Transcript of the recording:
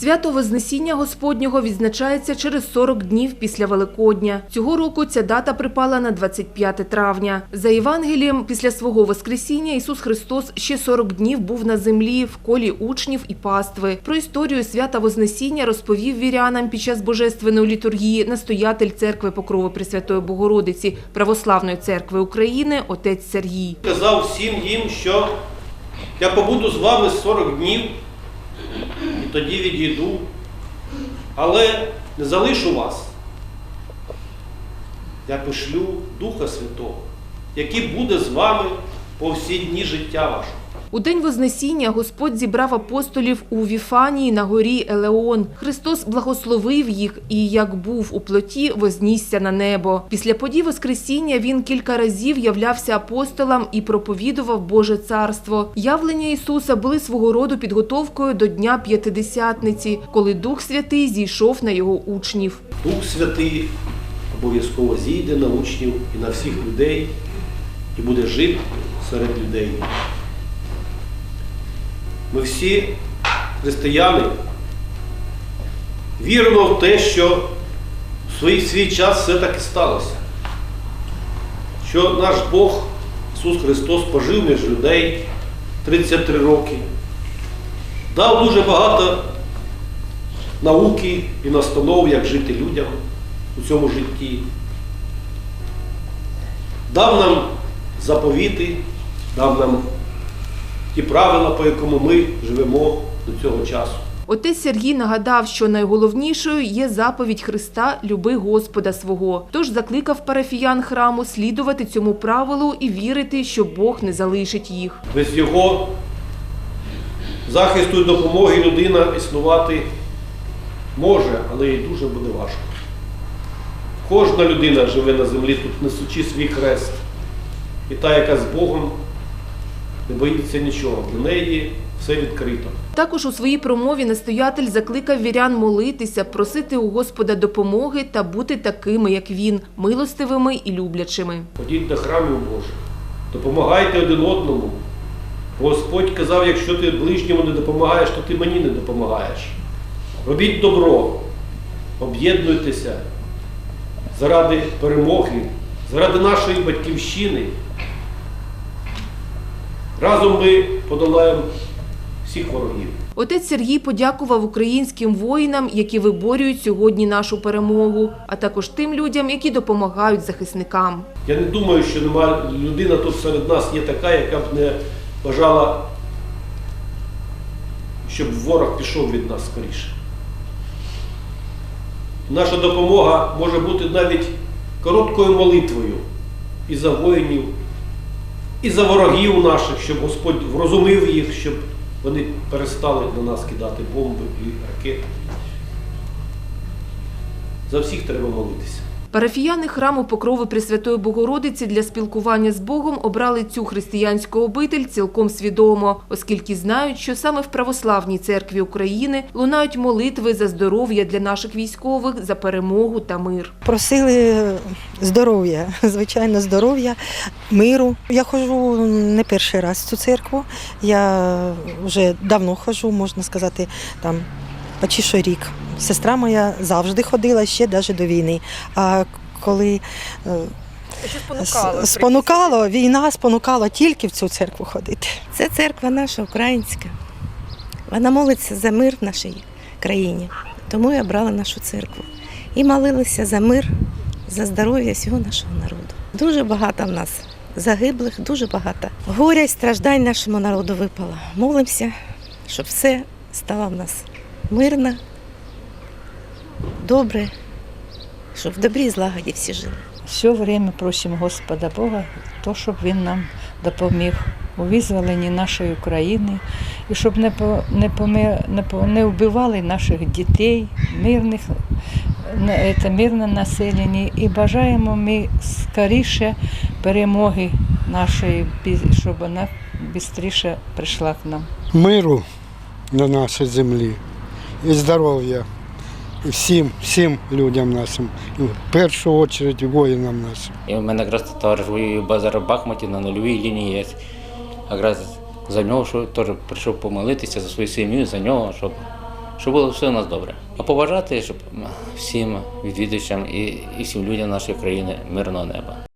Свято Вознесіння Господнього відзначається через 40 днів після Великодня. Цього року ця дата припала на 25 травня. За Євангелієм, після свого Воскресіння Ісус Христос ще 40 днів був на землі в колі учнів і пастви. Про історію свята Вознесіння розповів вірянам під час божественної літургії настоятель церкви Покрови Пресвятої Богородиці Православної церкви України отець Сергій. Казав всім їм, що я побуду з вами 40 днів тоді відійду, але не залишу вас. Я пошлю Духа Святого, який буде з вами по всі дні життя вашого. У день Вознесіння Господь зібрав апостолів у Віфанії на горі Елеон. Христос благословив їх і, як був у плоті, вознісся на небо. Після подій Воскресіння він кілька разів являвся апостолам і проповідував Боже царство. Явлення Ісуса були свого роду підготовкою до Дня П'ятидесятниці, коли Дух Святий зійшов на його учнів. Дух Святий обов'язково зійде на учнів і на всіх людей і буде жити серед людей. Ми всі християни віримо в те, що в свій, свій час все так і сталося. Що наш Бог Ісус Христос пожив між людей 33 роки, дав дуже багато науки і настанов, як жити людям у цьому житті. Дав нам заповіти, дав нам ті правила, по якому ми живемо до цього часу. Отець Сергій нагадав, що найголовнішою є заповідь Христа «Люби Господа свого». Тож закликав парафіян храму слідувати цьому правилу і вірити, що Бог не залишить їх. Без його захисту і допомоги людина існувати може, але їй дуже буде важко. Кожна людина живе на землі, тут несучи свій хрест. І та, яка з Богом, не боїться нічого. Для неї все відкрито. Також у своїй промові настоятель закликав вірян молитися, просити у Господа допомоги та бути такими, як він, милостивими і люблячими. Ходіть до храмів Божих, допомагайте один одному. Господь казав, якщо ти ближньому не допомагаєш, то ти мені не допомагаєш. Робіть добро, об'єднуйтеся заради перемоги, заради нашої батьківщини. Разом ми подолаємо всіх ворогів. Отець Сергій подякував українським воїнам, які виборюють сьогодні нашу перемогу, а також тим людям, які допомагають захисникам. Я не думаю, що нема людина тут серед нас є така, яка б не бажала, щоб ворог пішов від нас скоріше. Наша допомога може бути навіть короткою молитвою і за воїнів, і за ворогів наших, щоб Господь врозумив їх, щоб вони перестали на нас кидати бомби і ракети. За всіх треба молитися. Парафіяни храму Покрови Пресвятої Богородиці для спілкування з Богом обрали цю християнську обитель цілком свідомо, оскільки знають, що саме в Православній церкві України лунають молитви за здоров'я для наших військових, за перемогу та мир. Просили здоров'я, звичайно, здоров'я, миру. Я ходжу не перший раз в цю церкву. Я вже давно ходжу, можна сказати, там почти що рік. Сестра моя завжди ходила ще навіть до війни. А коли е, с- спонукало, війна спонукала тільки в цю церкву ходити. Це церква наша українська. Вона молиться за мир в нашій країні. Тому я брала нашу церкву. І молилися за мир, за здоров'я всього нашого народу. Дуже багато в нас загиблих, дуже багато. Горя й страждань нашому народу випало. Молимося, щоб все стало в нас мирно, добре, щоб в добрі і злагоді всі жили. Все время просимо Господа Бога, то, щоб Він нам допоміг у визволенні нашої України, і щоб не, по, не, помер, не, по- не вбивали наших дітей, мирних, не- це мирне населення. І бажаємо ми скоріше перемоги нашої, щоб вона швидше прийшла к нам. миру на нашій землі і здоров'я. Всім, всім людям нашим, і в першу чергу воїнам нашим. І в мене якраз товариш воює базар в Бахмуті на нульовій лінії. Я якраз за нього що теж прийшов помолитися за свою сім'ю, за нього, щоб щоб було все у нас добре. А побажати, щоб всім відвідувачам і, і всім людям нашої країни мирного неба.